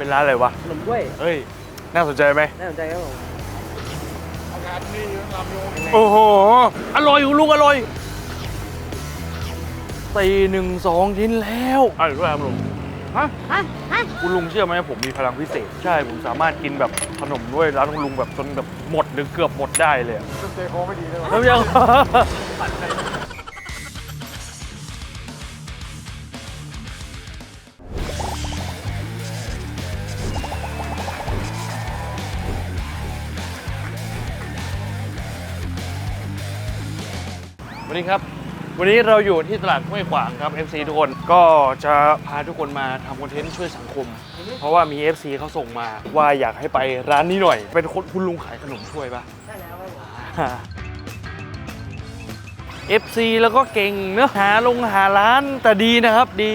เป็นร้านอะไรวะ ขนมกล้วยเฮ้ย น่าสนใจไหม น่าสนใจครับผมโอ้โห อร่อยคุณลุงอร่อยตีหนึ่งสองชิ้นแล้วอร่อยด้วยครับลุงฮะคุณลุงเชื่อไหมผมมีพลังพิเศษ ใช่ ผมสามารถกินแบบขนมด้วยร้านคุณลุงแบบจนแบบหมดหรือเกือบหมดได้เลยอะเจโคไม่ดีเลยวะแล้วยัง วัสดีครับ วันนี้เราอยู่ที่ตลาดห้วยขวางครับ FC ทุกคนก็จะพาทุกคนมาทำคอนเทนต์ช่วยสังคม เพราะว่ามี FC เขาส่งมาว่าอยากให้ไปร้านนี้หน่อย เป็นคนคุณลุงขายขนมถ้วยปะได้แล้วครับ FC แล้วก็เก่งเนอะหาลงหาร้านแต่ดีนะครับ ดี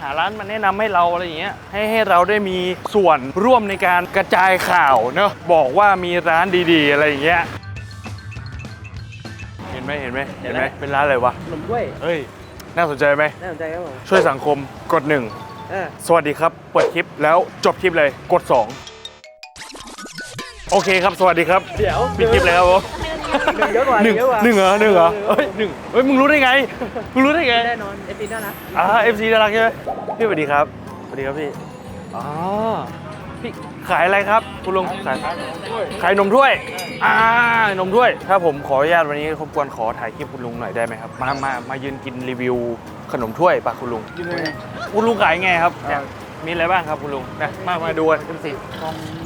หาร้านมาแนะนำให้เราอะไรอย่างเงี้ยให้ให้เราได้มีส่วนร่วมในการกระจายข่าวเนอะบอกว่ามีร้านดีๆ อะไรอย่างเงี้ย ไหมเห็นไหมเห็นไหมเป็นร้านอะไรวะขนมกล้วยเฮ้ย น่าสนใจไหมน่าสนใจครับผมช่วยสังคมกดหนึ่งเออสวัสดีครับเปิดคลิปแล้วจบคลิปเลยกด2โอเคครับสวัสดีครับเดี๋ยวปิดคลิปเลยครับผมหนึ่งเยอะกว่าหนึ่งเยอะกว่าหนึ่งเหรอหนึ่งเหรอเฮ้ยหนึ่งเฮ้ยมึงรู้ได้ไงมึงรู้ได้ไงแน่นอนเอฟซีน่ารักอ่าเอฟซีน่ารักใช่ไหมพี่สวัสดีครับสวัสดีครับพี่อ๋อพี่ ขายอะไรครับ คุณลุงขายขายนมถ้วย อ่านมถ้วย ถ้าผมขออนุญาตวันนี้รบกวนขอถ่ายคลิปคุณลุงหน่อยได้ไหมครับ มามามายืนกินรีวิวขนมถ้วยปะคุณลุงกินเลยคุณลุงขายไงครับเนี่ยมีอะไรบ้างครับคุณลุงนะมามาดูกันสิกล่องยี่สิ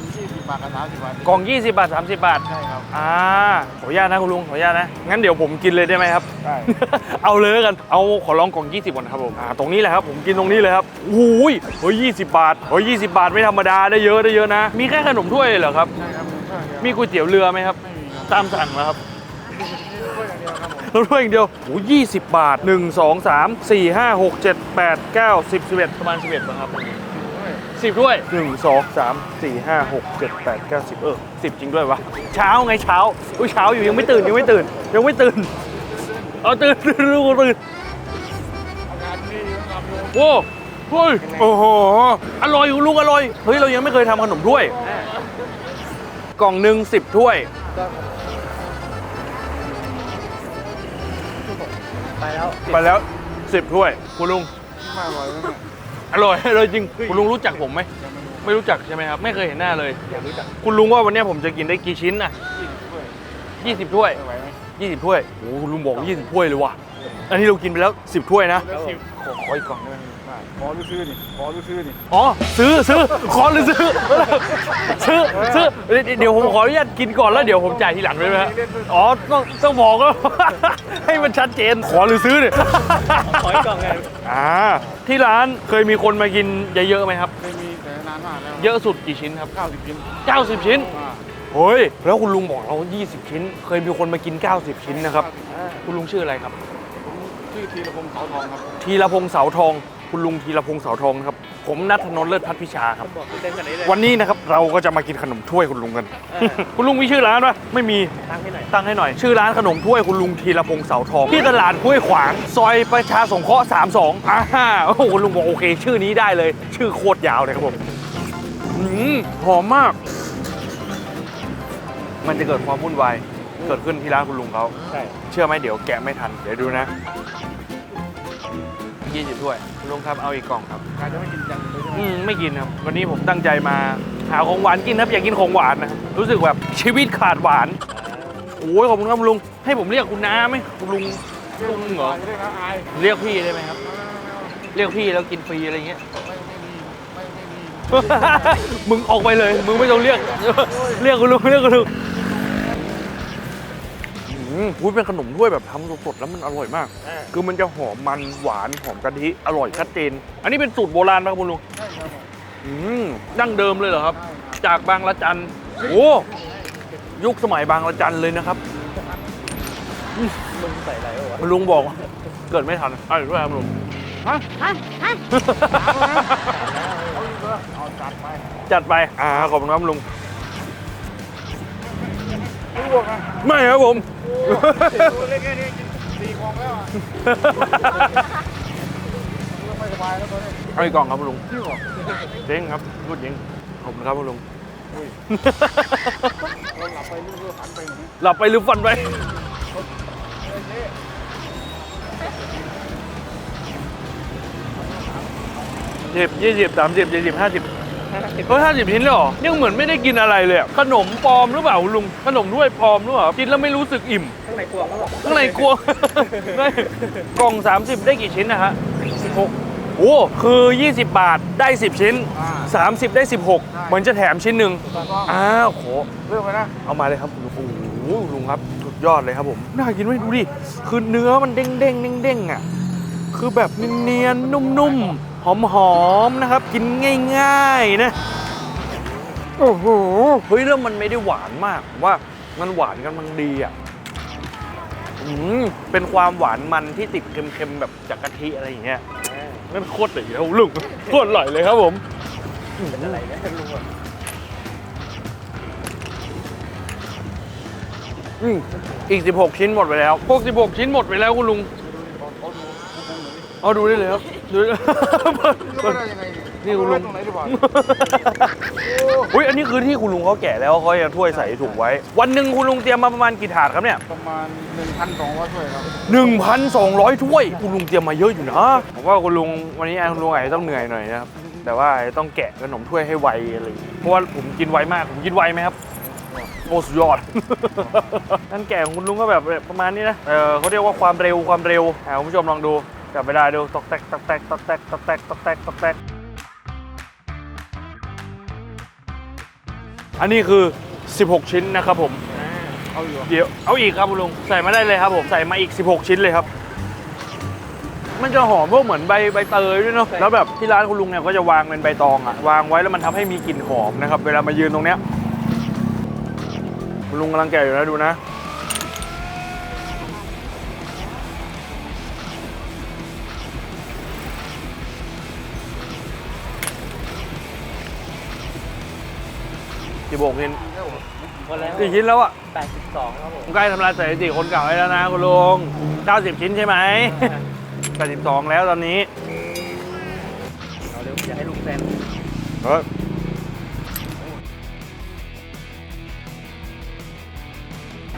บบาทกับสามสิบบาทกล่อง 20 บาท 30 บาท ใช่ครับ อ่า ขออนุญาตนะคุณลุง ขออนุญาตนะ งั้นเดี๋ยวผมกินเลยได้ไหมครับ ได้ เอาเลยแล้วกัน เอาขอลองกล่อง 20ก่อนนะครับผม อ่า ตรงนี้แหละครับ ผมกินตรงนี้เลยครับโอ้ยเฮ้ย20 บาท เฮ้ย20 บาทไม่ธรรมดา ได้เยอะได้เยอะนะ มีแค่ขนมถ้วยเหรอครับ ใช่ครับใช่ครับมีก๋วยเตี๋ยวเรือไหมครับ ไม่มีครับตามสั่งเหรอครับถ้วยอย่างเดียวครับผมขนมถ้วยอย่างเดียวโอ้ย20บาท 1 2 3 4 5 6 7 8 9 10 11 ประมาณ 11ป่ะครับ ถ้วย10ด้วย1 2 3 4 5 6 7 8 9 10เออ10จริงด้วยวะเช้าไงเช้าอุ้ยเช้าอยู่ยังไม่ตื่นยังไม่ตื่นยังไม่ตื่นเอาตื่นตื่นลูกตื่นอากาศดีครับโยมโว้เฮ้ยโอ้โหอร่อยคุณลุงอร่อยเฮ้ยเรายังไม่เคยทำขนมถ้วยอ่ากล่องหนึ่งสิบถ้วยก็ไปแล้วไปแล้วสิบถ้วยคุณลุงมาอร่อยไห มเนี่ยอร่อยเลยจริง คุณลุงรู้จักผมไหมยังไม่รู้ไม่รู้จักใช่ไหมครับ ไม่เคยเห็นหน้าเลย อยากรู้จักคุณลุงว่าวันนี้ผมจะกินได้กี่ชิ้นน่ะยี่สิบถ้วยยี่สิบถ้วยไม่ไหวไหมยี่สิบถ้วย โอ้โหคุณลุงบอกยี่สิบถ้วยเลยว่ะ อันนี้เรากินไปแล้วสิบถ้วยนะ แล้วสิบขอขออีกกล่องได้ไหม บาทขอรู้ซื้อนี่ขอรู้ซื้อนี่อ๋อซื้อซื้อขอหรือซื้อ ซื้อซื้อเดี๋ยวเดี๋ยวผมขออนุญาตกินก่อนแล้วเดี๋ยวผมจ่ายทีหลังได้ไหมฮะอ๋อต้องต้องบอกก็ ให้มันชัดเจนขอหรือซื้อเนี่ยขออีกกล่องไงอ่าที่ร้านเคยมีคนมากินเยอะๆไหมครับ ไม่มีแต่นานมากแล้วเยอะสุดกี่ชิ้นครับเก้าสิบชิ้น90 ชิ้นอ่าเฮ้ยแล้วคุณลุงบอกเรา 20 ชิ้น เคยมีคนมากิน 90 ชิ้นนะครับอ่าคุณลุงชื่ออะไรครับผมชื่อธีรพงศ์เขาทองครับทีละพงษ์เสาทอง คุณลุงทีละพงษ์เสาทองนะครับ ผมนัทธนนท์เลิศพัฒพิชาครับ บอกเต็มกันนี้เลยวันนี้นะครับเราก็จะมากินขนมถ้วยคุณลุงกัน เออคุณลุงมีชื่อร้านปะไม่มี ตั้งให้หน่อย ตั้งให้หน่อย ชื่อร้านขนมถ้วยคุณลุงธีรพงษ์เสาทอง ที่ตลาดห้วยขวาง ซอยประชาสงเคราะห์32อ่าฮ่าโอ้โหคุณลุงบอกโอเค ชื่อนี้ได้เลย ชื่อโคตรยาวเลยครับผมอืมหอมมาก มันจะเกิดความวุ่นวายเกิดขึ้นที่ร้านคุณลุงเขา ใช่ เชื่อไหมเดี๋ยวแกะไม่ทัน เดี๋ยวดูนะ ยี่สิบถ้วยคุณลุงครับเอาอีกกล่องครับการจะไม่กินจังเลยใช่ไหมอืมไม่กินครับ วันนี้ผมตั้งใจมา หาของหวานกินครับอยากกินของหวานนะครับรู้สึกแบบชีวิตขาดหวานโอ้ยขอบคุณครับคุณลุงให้ผมเรียกคุณน้าไหมคุณลุงลุงเหรอไม่ได้นะอายเรียกพี่ได้ไหมครับ เรียกพี่แล้วกินฟรีอะไรเงี้ย ไม่ไม่มีไม่ไม่มี มึงออกไปเลย มึงไม่ต้องเรียก เรียกคุณลุงเรียกคุณลุงอื มอุ้ยเป็นขนมถ้วยแบบทำสดๆแล้วมันอร่อยมาก อ่าคือมันจะหอมมันหวานหอมกะทิอร่อยชัดเจน อันนี้เป็นสูตรโบราณป่ะครับคุณลุงใช่ครับผมอืมดั้งเดิมเลยเหรอครับใช่ครับ จากบางละจันโอ้ยุคสมัยบางละจันเลยนะครับมึงใส่อะไรวะลุงบอกว่าเกิดไม่ทันอะไรด้วยครับลุงฮะเอาอีกเหรอเอาจัดไป จัดไปอ่าขอบคุณครับลุง ไม่บวกอะไม่ครับผมตัวเล็กแค่นี้กินสี่กล่องแล้วอะไม่สบายแล้วตอนนี้เอาอีกกล่องครับลุงจริงเหรอเจ๊งครับพูดจริงขอบคุณครับคุณลุงเราหลับไปเรื่อยๆฝันไปอย่างนี้หลับไปหรือฟันไปสิบยี่สิบสามสิบยี่สิบห้าสิบห้าสิบ เฮ้ยห้าสิบชิ้นเลยเหรอยังเหมือนไม่ได้กินอะไรเลยอะขนมปลอมหรือเปล่าคุณลุงขนมถ้วยปลอมหรือเปล่ากินแล้วไม่รู้สึกอิ่ม ข้างในกลัวเขาบอกข้างในกลัว ไม่กล่อง 30 ได้กี่ชิ้นนะฮะ16โอ้คือ 20 บาทได้ 10 ชิ้น อ่า30 ได้ 16 เหมือนจะแถมชิ้นหนึ่งถูกต้อง อ้าวโหเรื่องไปนะ เอามาเลยครับคุณลุงโอ้โหลุงครับสุดยอดเลยครับผม น่ากินไหมดูดิ คือเนื้อมันเด้งเด้งเด้งเด้งๆอะ คือแบบเนียนๆนุ่มๆ หอมๆนะครับ กินง่ายๆนะ โอ้โหเฮ้ยแล้วมันไม่ได้หวานมากผมว่ามันหวานกันมันดีอะอืมเป็นความหวานมันที่ติดเค็มๆแบบจากกะทิอะไรอย่างเงี้ยนั่นโคตรดีแล้วลุงโคตรอร่อยเลยครับผมเป็นอะไรเนี่ยลุงอะอืมอีก 16 ชิ้นหมดไปแล้วพวก16 ชิ้นหมดไปแล้วคุณลุงเขาดูเขาดูหน่อยดิเอาดูได้เลยครับ ดูได้รู้ว่าได้ยังไงนี่คุณลุงตรงไหนดีกว่าอุ้ยอันนี้คือที่คุณลุงเขาแกะแล้วเขายังถ้วยใส่ถุงไว้ วันหนึ่งคุณลุงเตรียมมาประมาณกี่ถาดครับเนี่ย ประมาณ1,200ถ้วยครับ 1,200 ถ้วย คุณลุงเตรียมมาเยอะอยู่นะผมว่าคุณลุงวันนี้คุณลุงอาจจะต้องเหนื่อยหน่อยนะครับ แต่ว่าต้องแกะขนมถ้วยให้ไวอะไรอย่างเงี้ยเพราะว่าผมกินไวมาก ผมกินไวไหมครับ โอ้สุดยอด นั่นแกะของคุณลุงก็แบบประมาณนี้นะ เออเขาเรียกว่าความเร็วความเร็วอ่าคุณผู้ชมลองดู จับเวลาดูตอกแตกตอกแตกตอกแตกตอกแตกตอกแตกตอกแตกอันนี้คือ 16 ชิ้นนะครับผม เอาอยู่เดี๋ยวเอาอีกครับคุณลุงใส่มาได้เลยครับผมใส่มาอีก 16 ชิ้นเลยครับ มันจะหอมพวกเหมือนใบใบเตยด้วยเนาะแล้วแบบที่ร้านคุณลุงเนี่ยก็จะวางเป็นใบตองอะวางไว้แล้วมันทำให้มีกลิ่นหอมนะครับ เวลามายืนตรงเนี้ยคุณลุงกำลังแกะอยู่นะดูนะ กี่โบกชิ้นหมดแล้วกี่ชิ้นแล้วอะแปดสิบสองครับผมผมใกล้ทำลายสถิติคนเก่าให้แล้วนะคุณลุง90 ชิ้นใช่ไหม82 แล้วตอนนี้เอาเร็วอย่าให้ลุงแซมเฮ้ย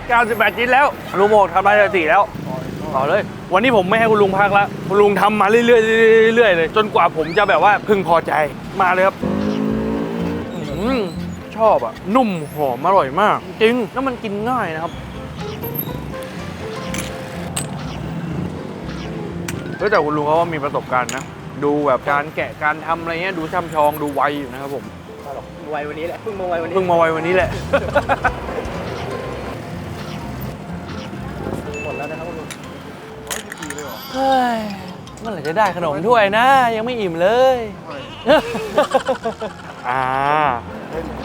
98ชิ้นแล้วลุงโมกทำลายสถิติแล้วต่อเลย วันนี้ผมไม่ให้คุณลุงพักแล้วคุณลุงทำมาเรื่อยๆเรื่อยๆเลย จนกว่าผมจะแบบว่าพึงพอใจมาเลยครับอืม ชอบอะนุ่มหอมอร่อยมาก จริงแล้วมันกินง่ายนะครับเฮ้ยแต่คุณลุงเขาก็มีประสบการณ์นะ ดูแบบการแกะการทำอะไรเงี้ยดูช่ำชองดูไวอยู่นะครับผม มาหรอกไววันนี้แหละเพิ่งมาไววันนี้เพิ่งมาไววันนี้แหละ หมดแล้วนะครับคุณลุงร้อยสิบสี่เลยเหรอเฮ้ยเมื่อไหร่จะได้ขนมถ้วยนะ ยังไม่อิ่มเลยเท่าไหร่อ่าหมด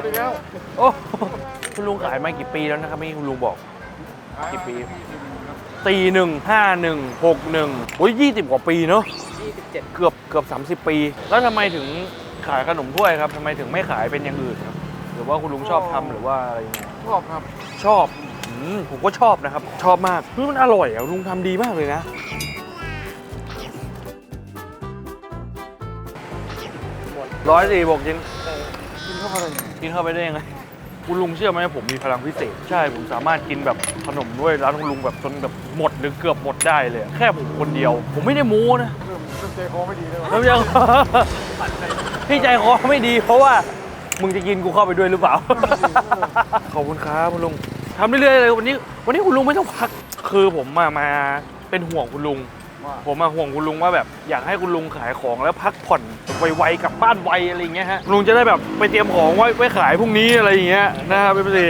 ดอีกแล้วโอ้คุณลุงขายมากี่ปีแล้วนะครับนี่คุณลุงบอก กี่ปีตีหนึ่งห้าหนึ่งหกหนึ่งโอ้ยยี่สิบกว่าปีเนาะยี่สิบเจ็ดเกือบเกือบ 30 ปี แล้วทำไมถึงขายขนมถ้วยครับทำไมถึงไม่ขายเป็นอย่างอื่นครับ หรือว่าคุณลุงชอบทำหรือว่าอะไรยังไงชอบครับชอบอืมผมก็ชอบนะครับ ชอบมากเฮ้ยมันอร่อยอะลุงทำดีมากเลยนะหมดร้อยสี่บวกชิ้น เออกินเข้าไปเลยเนี่ยกินเข้าไปได้ยังไงคุณลุงเชื่อไหมผมมีพลังพิเศษ ใช่ผมสามารถกินแบบขนมด้วยร้านคุณลุงแบบจนแบบหมดหรือเกือบหมดได้เลยอะแค่ผมคนเดียว ผมไม่ได้โม้นะเริ่มเริ่มใจคอไม่ดีแล้วแล้วยังพี่ใจคอไม่ดี เพราะว่ามึงจะกินกูเข้าไปด้วยหรือเปล่าขอบคุณครับคุณลุงทำเรื่อยๆเลยวันนี้ วันนี้คุณลุงไม่ต้องพัก คือผมมามาเป็นห่วงคุณลุงว่า ผมมาห่วงคุณลุงว่าแบบอยากให้คุณลุงขายของแล้วพักผ่อนไวๆกลับบ้านไวอะไรอย่างเงี้ยฮะลุงจะได้แบบไปเตรียมของไว้ไว้ขายพรุ่งนี้อะไรอย่างเงี้ยนะครับพี่ปี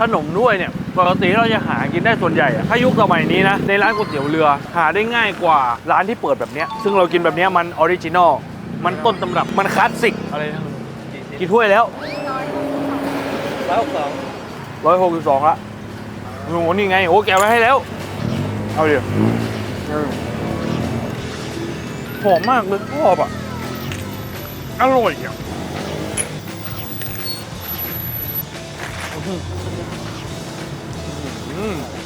ขนมด้วยเนี่ยปกติเราจะหากินได้ส่วนใหญ่อะถ้ายุคสมัยนี้นะ ในร้านก๋วยเตี๋ยวเรือ หาได้ง่ายกว่าร้านที่เปิดแบบเนี้ยซึ่งเรากินแบบเนี้ยมันออริจินอลมันต้นตำรับมันคลาสสิกอะไรนะสี่สิบกี่ถ้วยแล้วร้อยหกสอง ร้อยหกสิบสองละโอ้โหนี่ไง โอ้แกะไว้ให้แล้ว เอาเดี๋ยวเออหอมมากเลยชอบอะ อร่อยอะ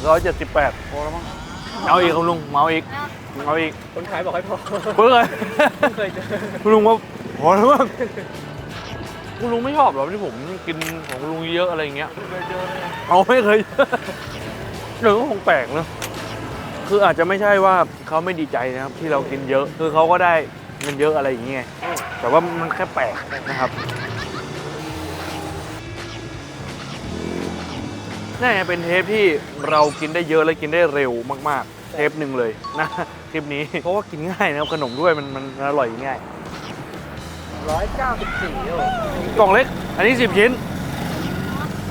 ร้อยเจ็ดสิบแปดพอแล้วมั้งเอาอีกคุณลุงเอาอีกเอาอีกคนขายบอกให้พอเพิ่งเลยเคยเจอคุณลุงว่าพอแล้วมั้ง คุณลุงไม่ชอบเหรอที่ผมกินของคุณลุงเยอะอะไรอย่างเงี้ยเคยเจอเลยเอาไม่เคยเดี๋ยวก็คงแปลกเนอะคืออาจจะไม่ใช่ว่าเขาไม่ดีใจนะครับ ที่เรากินเยอะ คือเขาก็ได้เงินเยอะอะไรอย่างเงี้ยแต่ว่ามันแค่แปลกนะครับนี่เป็นเทปที่เรากินได้เยอะและกินได้เร็วมาก ๆ เทปหนึ่งเลยนะคลิปนี้เพราะว่ากินง่ายนะครับขนมด้วยมันมันอร่อยง่าย ร้อยเก้าสิบสี่โอ้กล่องเล็ก อันนี้ 10 ชิ้น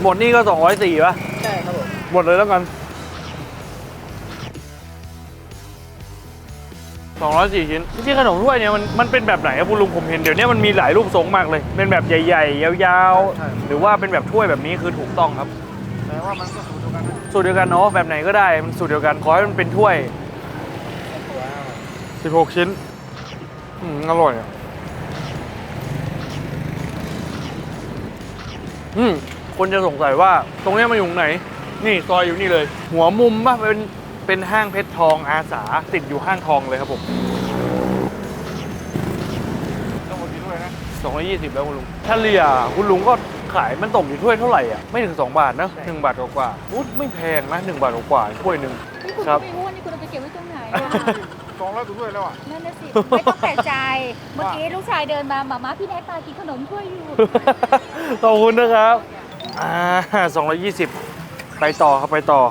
หมดนี่ก็ 204ป่ะ ใช่ครับผมหมดเลยแล้วกัน 204 ชิ้นที่ขนมถ้วยเนี่ยมันมันเป็นแบบไหนครับคุณลุงผมเห็นเดี๋ยวนี้มันมีหลายรูปทรงมากเลย เป็นแบบใหญ่ๆ ยาวๆ หรือว่าเป็นแบบถ้วยแบบนี้คือถูกต้องครับแต่ว่ามันก็สูตรเดียวกันนะสูตรเดียวกันเนาะแบบไหนก็ได้มันสูตรเดียวกันขอให้มันเป็นถ้วย ว้าว16 ชิ้น อืมอร่อยอะ อืมคนจะสงสัยว่าตรงเนี้ยมาอยู่ตรงไหน นี่ซอยอยู่นี่เลย หัวมุมป่ะเป็นเป็นห้างเพชรทองอาสาติดอยู่ห้างทองเลยครับผมต้องหมดกี่ด้วยนะ220แล้วคุณลุงเฉลี่ยคุณลุงก็ขายมันตกอยู่ถ้วยเท่าไหร่อะไม่ถึง 2 บาทนะหนึ่งบาทกว่าๆอุ๊ยไม่แพงนะ1บาทกว่าๆถ้วยหนึ่งนี่คุณครับไม่รู้ว่านี่คุณเอาไปเก็บไว้ตรงไหนอะ สองร้อยกว่าด้วยแล้วอะ นั่นน่ะสิ ไม่ต้องแปลกใจ เมื่อกี้ลูกชายเดินมาหมาม้าพี่แนทตากินขนมถ้วยอยู่ ขอบคุณนะครับ อ่า220ไปต่อครับไปต่อ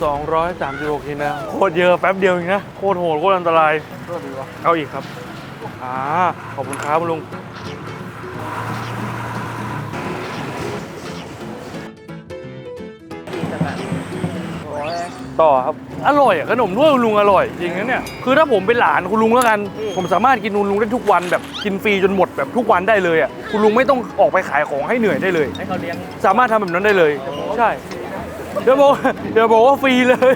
236ทีนะโคตรเยอะแป๊บเดียวเองนะ โคตรโหดโคตรอันตราย ก็ดีวะเอาอีกครับ อ่า ขอบคุณครับลุง ต่อครับ อร่อยอะขนมถ้วยคุณลุงอร่อยจริงนะเนี่ยคือถ้าผมเป็นหลานคุณลุงแล้วกัน ผมสามารถกินคุณลุงได้ทุกวันแบบกินฟรีจนหมดแบบทุกวันได้เลยอะคุณลุงไม่ต้องออกไปขายของให้เหนื่อยได้เลย ให้เขาเลี้ยงสามารถทำแบบนั้นได้เลย ใช่ เดี๋ยวบอกเดี๋ยวบอกว่าฟรีเลย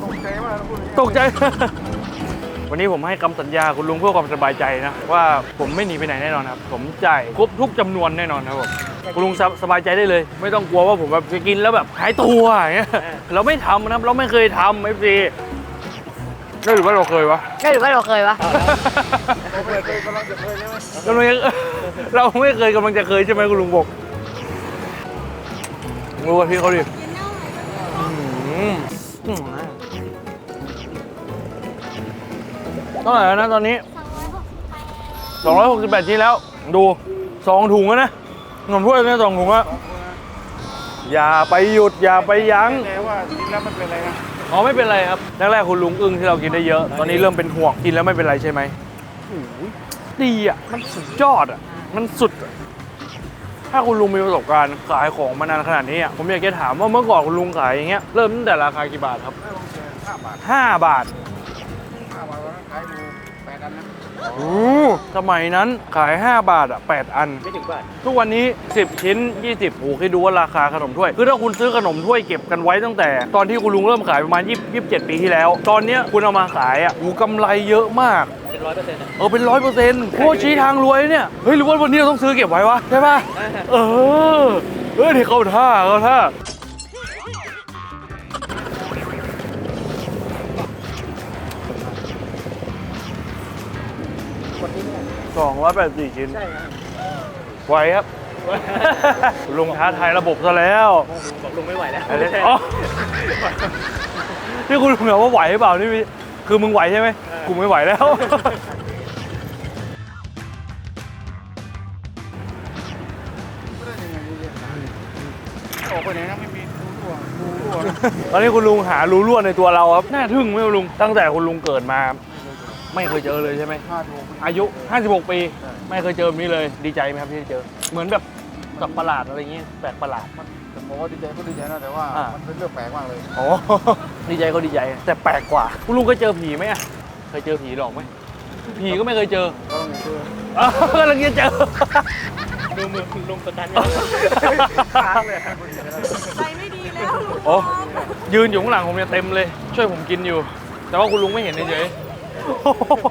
ตกใจมากนะพูดอย่างนี้ตกใจ วันนี้ผมให้คำสัญญาคุณลุงเพื่อความสบายใจนะ ว่าผมไม่หนีไปไหนแน่นอนครับ ผมจ่ายครบทุกจำนวนแน่นอนครับผมคุณลุงสบสบายใจได้เลย ไม่ต้องกลัวว่าผมแบบจะกินแล้วแบบหายตัวอย่างเงี้ยเราไม่ทำนะครับเราไม่เคยทำไอ้ฟรีได้หรือว่าเราเคยวะก็หรือว่าเราเคยวะเราเคยเคยกำลังจะเคยใช่ไหมกำลังจะเราไม่เคยกำลังจะเคยใช่ไหมคุณลุงบอกรู้ว่าพี่เขาดิ เท่าไหร่แล้วนะตอนนี้ 268ชิ้นแล้ว ดูสองถุงแล้วนะขนมถ้วยเนี่ยสองถุงแล้วอย่าไปหยุดอย่าไปยั้งแต่ว่ากินแล้วมันเป็นอะไรนะอ๋อไม่เป็นไรครับแรกๆคุณลุงอึ้งที่เรากินได้เยอะ ตอนนี้เริ่มเป็นห่วงกินแล้วไม่เป็นไรใช่ไหมโอ้โหดีอะมันสุดยอดอะมันสุดอะถ้าคุณลุงมีประสบการณ์ขายของมานานขนาดนี้อะผมอยากจะถามว่าเมื่อก่อนคุณลุงขายอย่างเงี้ยเริ่มตั้งแต่ราคากี่บาทครับไม่ลงเกินห้าบาท5บาท ขายดูแปดอันนะโอ้สมัยนั้นขาย 5 บาทอะ 8 อัน ไม่ถึงบาททุกวันนี้ 10 ชิ้น 20โอ้คิดดูว่าราคาขนมถ้วย คือถ้าคุณซื้อขนมถ้วยเก็บกันไว้ตั้งแต่ ตอนที่คุณลุงเริ่มขายประมาณ20 27 ปีที่แล้ว ตอนเนี้ยคุณเอามาขายอะโอ้กำไรเยอะมาก เป็นร้อยเปอร์เซ็นต์อะเออเป็นร้อยเปอร์เซ็นต์โคตรชี้ทางรวยเนี่ย เฮ้ยหรือว่าวันนี้เราต้องซื้อเก็บไว้วะใช่ป่ะ เออเออที่เขาท่าเขาท่า สองร้อยแปดสี่ชิ้น ใช่ครับไหวครับ ลุงท้าทายระบบซะแล้วบอกลุงไม่ไหวแล้วอะไรอ๋อที่คุณลุงถามว่าไหวหรือเปล่านี่พี่คือมึงไหวใช่ไหมกูไม่ไหวแล้วไม่ได้ยังไงเนี่ยออกไปไหนนะไม่มีรูรั่วรูรั่วนะตอนนี้คุณลุงหารูรั่วในตัวเราครับ น่าทึ่งไหมคุณลุง ตั้งแต่คุณลุงเกิดมา ไม่เคยเจอเลยใช่ไหม ห้าดูอายุ 56 ปีไม่เคยเจอแบบนี้เลย ดีใจไหมครับที่ได้เจอ เหมือนแบบสัตว์ประหลาดอะไรอย่างเงี้ยแปลกประหลาด มันจะบอกว่าดีใจก็ดีใจนะแต่ว่าอ่ามั มันเป็นเรื่องแปลกมากเลยอ๋อ ดีใจก็ดีใจ แต่แปลกกว่า คุณลุงเคยเจอผีไหมอะเคยเจอผีหลอกไหม ผีก็ไม่เคยเจอก็ต้องเจออ้าวกำลังจะเจอ ดูมือคุณลุงกดดันยังค้างเลยครับใจไม่ดีแล้วลุงโอ้ ยืนอยู่ข้างหลังผมเนี่ยเต็มเลย ช่วยผมกินอยู่ แต่ว่าคุณลุงไม่เห็นเฉย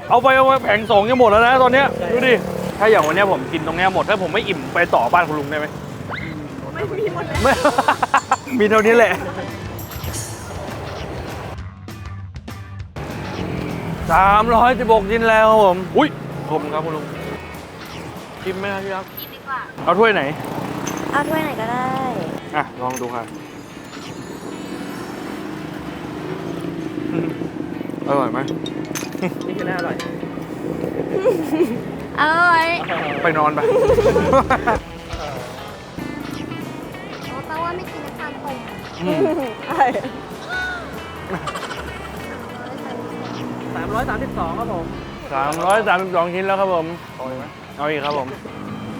เอาไปเอาไปแผงสองจะหมดแล้วนะตอนเนี้ยดูดิถ้าอย่างวันเนี้ยผมกินตรงเนี้ยหมดถ้าผมไม่อิ่มไปต่อบ้านคุณลุงได้ไหมไม่มีหมดเลยมีเท่านี้แหละ สามร้อยสิบหกชิ้นแล้วครับผม อุ้ยขอบคุณครับคุณลุงชิมไหมครับพี่ครับกินดีกว่า เอาถ้วยไหน เอาถ้วยไหนก็ได้ อะ ลองดูครับอืมอร่อยไหม นี่คือน่าอร่อย อร่อยไปนอนไปแปลว่าไม่กินน้ำตาลตกอืมสามร้อยสามสิบสองครับผมสามร้อยสามสิบสองชิ้นแล้วครับผมเอาอีกไหมเอาอีกครับผม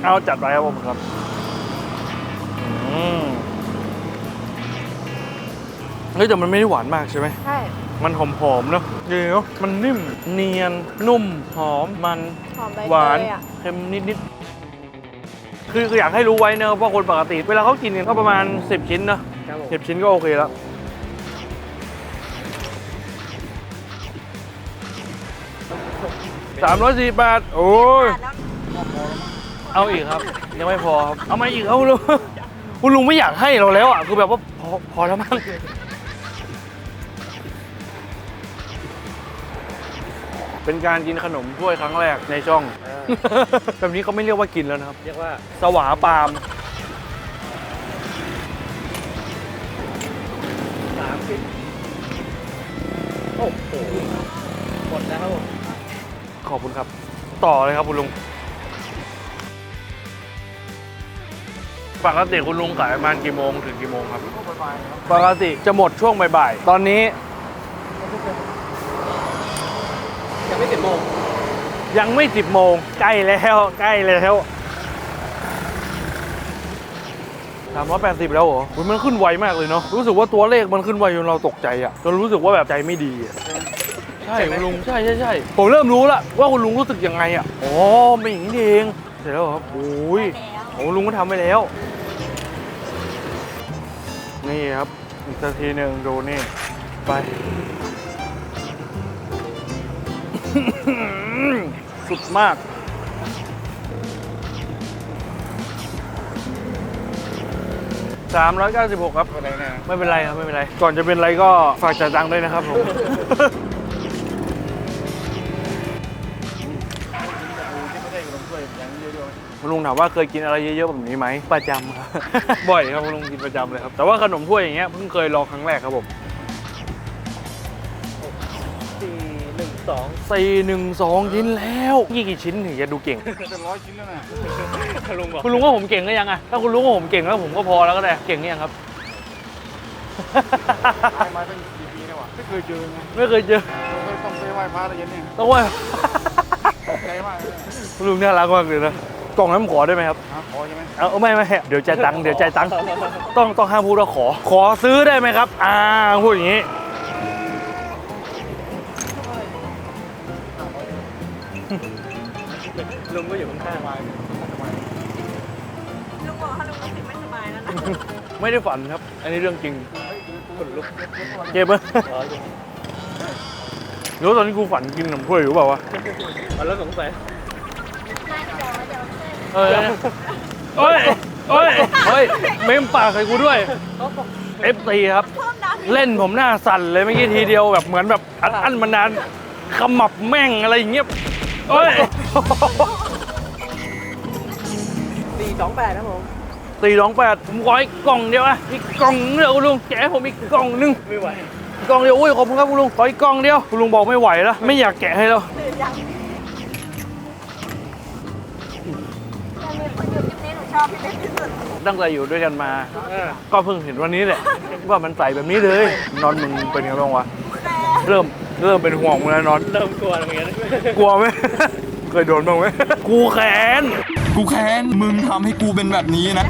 เอาจัดไปครับผมครับอืมเฮ้ยแต่มันไม่ได้หวานมากใช่ไหมใช่ มันหอมๆเนอะดีเนอะมันนิ่มเนียนนุ่มหอมมันหอมใบหวานเตยอะเค็มนิดๆคือคืออยากให้รู้ไว้เนอะว่าคนปกติ เวลาเขากินกันก็ประมาณ 10 ชิ้นเนอะครับผมสิบชิ้นก็โอเคแล้วสามร้อยสี่บาทโอ้ย เอาอีกครับ ยังไม่พอครับ เอามาอีกครับคุณลุงคุณลุงไม่อยากให้เราแล้วอะคือแบบว่าพอพอแล้วมั้ง เป็นการกินขนมถ้วยครั้งแรกในช่องเออแบบนี้เขาไม่เรียกว่ากินแล้วนะครับ เรียกว่าสวาปามสามสิบโอ้โหหมดแล้วครับผมขอบคุณครับ ต่อเลยครับคุณลุงปกติคุณลุงขายประมาณกี่โมงถึงกี่โมงครับก็บายๆครับปกติจะหมดช่วงบ่ายๆ ตอนนี้ ยังไม่สิบโมงยังไม่10โมงใกล้แล้วใกล้แล้วสามร้อยแปดสิบแล้วเหรออุ๊ยมันขึ้นไวมากเลยเนาะรู้สึกว่าตัวเลขมันขึ้นไวจนเราตกใจอะจนรู้สึกว่าแบบใจไม่ดีอะใช่คุณลุงใช่ใช่ใช่ผมเริ่มรู้ละว่าคุณลุงรู้สึกยังไงอะอ๋อไม่อย่างนี้นี่เองเสร็จแล้วเหรอครับโอ้ยแล้วโอ้ลุงก็ทำไปแล้ว นี่ครับอีกสักทีหนึ่งดูนี่ไป สุดมาก 396 ครับ อะไรเนี่ยไม่เป็นไรครับ ไม่เป็นไร ก่อนจะเป็นไรก็ฝากจ่ายตังค์ด้วยนะครับผมที่ไม่ได้ขนมถ้วยอย่างเดียวคุณลุงถามว่าเคยกินอะไรเยอะๆแบบนี้ไหม ประจำครับ บ่อยครับคุณลุงกินประจำเลยครับ แต่ว่าขนมถ้วยอย่างเงี้ยเพิ่งเคยลองครั้งแรกครับผม 412 412ชิ้นแล้วยี่กี่ชิ้นถึงจะดูเก่ง จะร้อยชิ้นแล้วนะคุณลุงบอกคุณลุงว่าผมเก่งก็ยังอะถ้าคุณลุงว่าผมเก่งแล้วผมก็พอแล้วก็ได้เก่งหรือยังครับไปมาตั้งกี่ปีแล้ววะไม่เคยเจอไงไม่เคยเจอต้องไปไหว้พระอะไรอย่างเนี้ยต้องไหว้ลุงน่ารักมากเลยนะกล่องนั้นขอได้ไหมครับขอใช่ไหมเออไม่ไม่เดี๋ยวใจตังเดี๋ยวใจตังต้องต้องห้ามพูดว่าขอ ขอซื้อได้ไหมครับ อ่าพูดอย่างนี้ ลุงก็อยู่ข้างสบายสบายลุงบอกว่าลุงรู้สึกไม่สบายแล้วนะไม่ได้ฝันครับ อันนี้เรื่องจริงๆคนลุกเจ็บไหมอ๋ออยู่หรือว่าตอนนี้กูฝันกินขนมถ้วยอยู่เปล่าวะเอาแล้วสงสัยเออเอ้ยเอ้ยเฮ้ยเมมปากใส่กูด้วย FC ครับเล่นผมหน้าสั่นเลยเมื่อกี้ทีเดียวแบบเหมือนแบบอัดอั้นมานานขมับแม่งอะไรอย่างเงี้ยเอ้ย สี่สองแปดครับผมสี่สองแปดผมขออีกกล่องเดียวอะอีกกล่องเดียวคุณลุงแกะให้ผมอีกกล่องนึงไม่ไหวอีกกล่องเดียวอุ้ยขอบคุณครับคุณลุงขออีกกล่องเดียวคุณลุงบอกไม่ไหวแล้วไม่อยากแกะให้แล้วมีคนอยู่คลิปนี้หนูชอบพี่เล็กที่สุดตั้งใจอยู่ด้วยกันมาอ่าก็เพิ่งเห็นวันนี้แหละว่ามันใส่แบบนี้เลย นอนมึงเป็นไงบ้างวะเริ่มเริ่มเป็นห่วงมึงแล้วนอน เริ่มกลัวเหมือนกัน กลัวไหม เคยโดนบ้างไหมกูแขน กูแค้นมึงทำให้กูเป็นแบบนี้นะ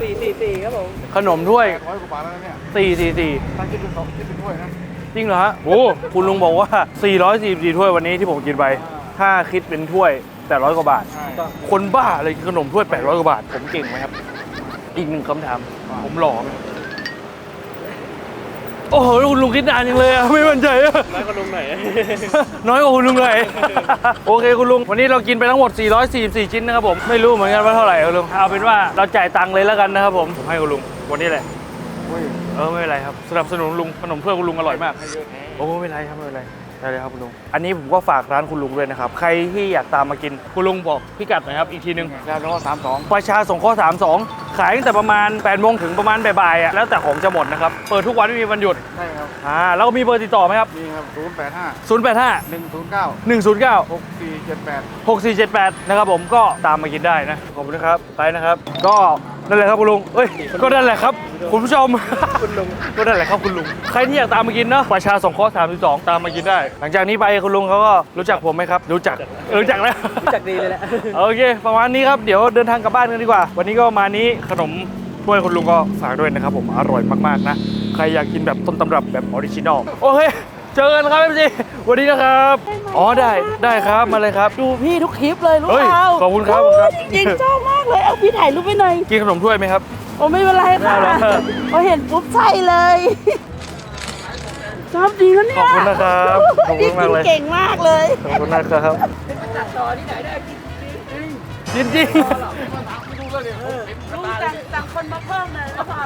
สี่สี่สี่ครับผมขนมถ้วยร้อยกว่าบาทแล้วเนี่ยสี่สี่สี่ถ้าคิดเป็นสองคิดเป็นถ้วยนะจริงเหรอฮะโอ้คุณลุงบอกว่า 444ถ้วยวันนี้ที่ผมกินไปถ้าคิดเป็นถ้วย800กว่าบาท ใช่คนบ้าอะไรกินขนมถ้วย 800กว่าบาท ผมเก่งไหมครับ อีกหนึ่งคำถาม ผมหล่อไหม โอ้โหคุณลุงคิดนานจังเลยอะไม่มั่นใจอะน้อยกว่าลุงหน่อยน้อยกว่าคุณลุงเลยโอเคคุณลุง วันนี้เรากินไปทั้งหมด 444 ชิ้นนะครับผมไม่รู้เหมือนกันว่าเท่าไหร่คุณลุงเอาเป็นว่าเราจ่ายตังค์เลยแล้วกันนะครับผมผมให้คุณลุงวันนี้แหละเออไม่เป็นไรครับสนับสนุนลุงขนมถ้วยคุณลุงอร่อยมากโอ้ไม่เป็นไรครับไม่เป็นไร ได้เลยครับคุณลุง อันนี้ผมก็ฝากร้านคุณลุงด้วยนะครับ ใครที่อยากตามมากิน คุณลุงบอกพิกัดหน่อยครับอีกทีนึงยาล้อสามสองประชาสงเคราะห์32 ขายตั้งแต่ประมาณ8โมงถึงประมาณบ่ายๆอะแล้วแต่ของจะหมดนะครับ เปิดทุกวันไม่มีวันหยุด ใช่ครับอ่า แล้วก็มีเบอร์ติดต่อไหมครับนี่ครับศูนย์แปดห้า085 หนึ่งศูนย์เก้า109 หกสี่เจ็ดแปด 6478 นะครับผมก็ตามมากินได้นะ ขอบคุณนะครับ ไปนะครับ ก็นั่นแหละครับคุณลุงเอ้ย ก็นั่นแหละครับ คุณผู้ชม คุณลุงก็นั่นแหละครับคุณลุง ใครที่อยากตามมากินเนาะประชาสงเคราะห์32 ตามมากินได้ หลังจากนี้ไปคุณลุงเขาก็รู้จักผมไหมครับ รู้จักรู้จักแล้วรู้จักดีเลยแหละ โอเค ประมาณนี้ครับ เดี๋ยวเดินทางกลับบ้านกันดีกว่า วันนี้ก็มานี้ขนมถ้วยคุณลุงก็ฝากด้วยนะครับผม อร่อยมากๆนะ ใครอยากกินแบบต้นตำรับแบบออริจินอล โอเค เจอกันครับพี่จีวันนี้นะครับ อ๋อได้ ได้ครับ มาเลยครับ ดูพี่ทุกคลิปเลยรู้เฮ้ยเปล่าขอบคุณครับขอบคุณครับโอ้ยจริงๆชอบมากเลย เอาพี่ถ่ายรูปไปหน่อย กินขนมถ้วยไหมครับ โอ้ไม่เป็นไรค่ะได้แล้ว พอเห็นปุ๊บใช่เลยชอบจริงนะเนี่ยขอบคุณนะครับขอบคุณมากเลย เก่งมากเลย ขอบคุณนะครับจริงจริงดูสั่งสั่งคนมาเพิ่มเลยแล้วพอ